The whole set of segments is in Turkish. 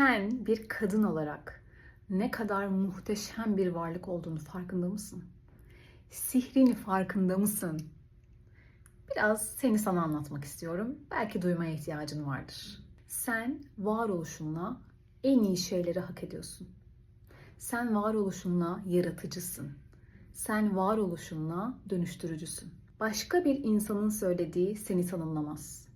Sen bir kadın olarak ne kadar muhteşem bir varlık olduğunu farkında mısın? Sihrin farkında mısın? Biraz seni sana anlatmak istiyorum. Belki duymaya ihtiyacın vardır. Sen varoluşunla en iyi şeyleri hak ediyorsun. Sen varoluşunla yaratıcısın. Sen varoluşunla dönüştürücüsün. Başka bir insanın söylediği seni tanımlamaz.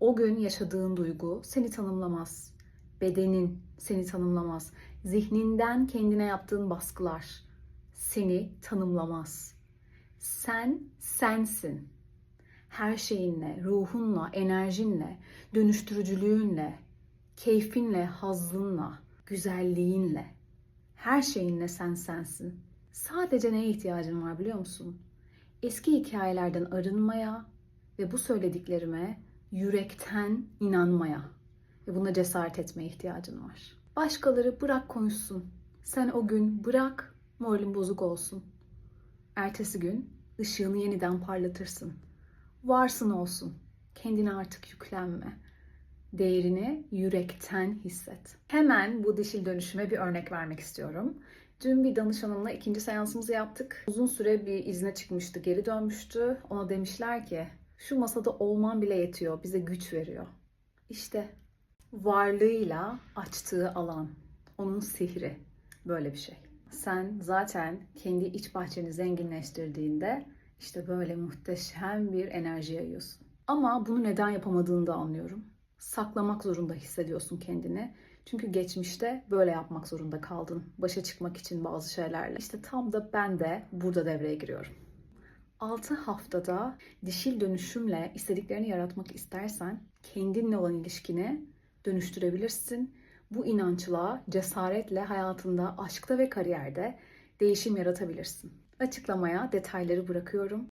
O gün yaşadığın duygu seni tanımlamaz. Bedenin seni tanımlamaz. Zihninden kendine yaptığın baskılar seni tanımlamaz. Sen sensin. Her şeyinle, ruhunla, enerjinle, dönüştürücülüğünle, keyfinle, hazzınla, güzelliğinle, her şeyinle sen sensin. Sadece neye ihtiyacın var biliyor musun? Eski hikayelerden arınmaya ve bu söylediklerime yürekten inanmaya ve buna cesaret etmeye ihtiyacın var. Başkaları bırak konuşsun. Sen o gün bırak moralin bozuk olsun. Ertesi gün ışığını yeniden parlatırsın. Varsın olsun. Kendine artık yüklenme. Değerini yürekten hisset. Hemen bu dişil dönüşüme bir örnek vermek istiyorum. Dün bir danışanımla ikinci seansımızı yaptık. Uzun süre bir izne çıkmıştı, geri dönmüştü. Ona demişler ki şu masada olman bile yetiyor, bize güç veriyor. İşte varlığıyla açtığı alan, onun sihri böyle bir şey. Sen zaten kendi iç bahçeni zenginleştirdiğinde işte böyle muhteşem bir enerji yayıyorsun. Ama bunu neden yapamadığını da anlıyorum. Saklamak zorunda hissediyorsun kendini. Çünkü geçmişte böyle yapmak zorunda kaldın. Başa çıkmak için bazı şeylerle. İşte tam da ben de burada devreye giriyorum. 6 haftada dişil dönüşümle istediklerini yaratmak istersen kendinle olan ilişkini dönüştürebilirsin. Bu inançla, cesaretle hayatında, aşkta ve kariyerde değişim yaratabilirsin. Açıklamaya detayları bırakıyorum.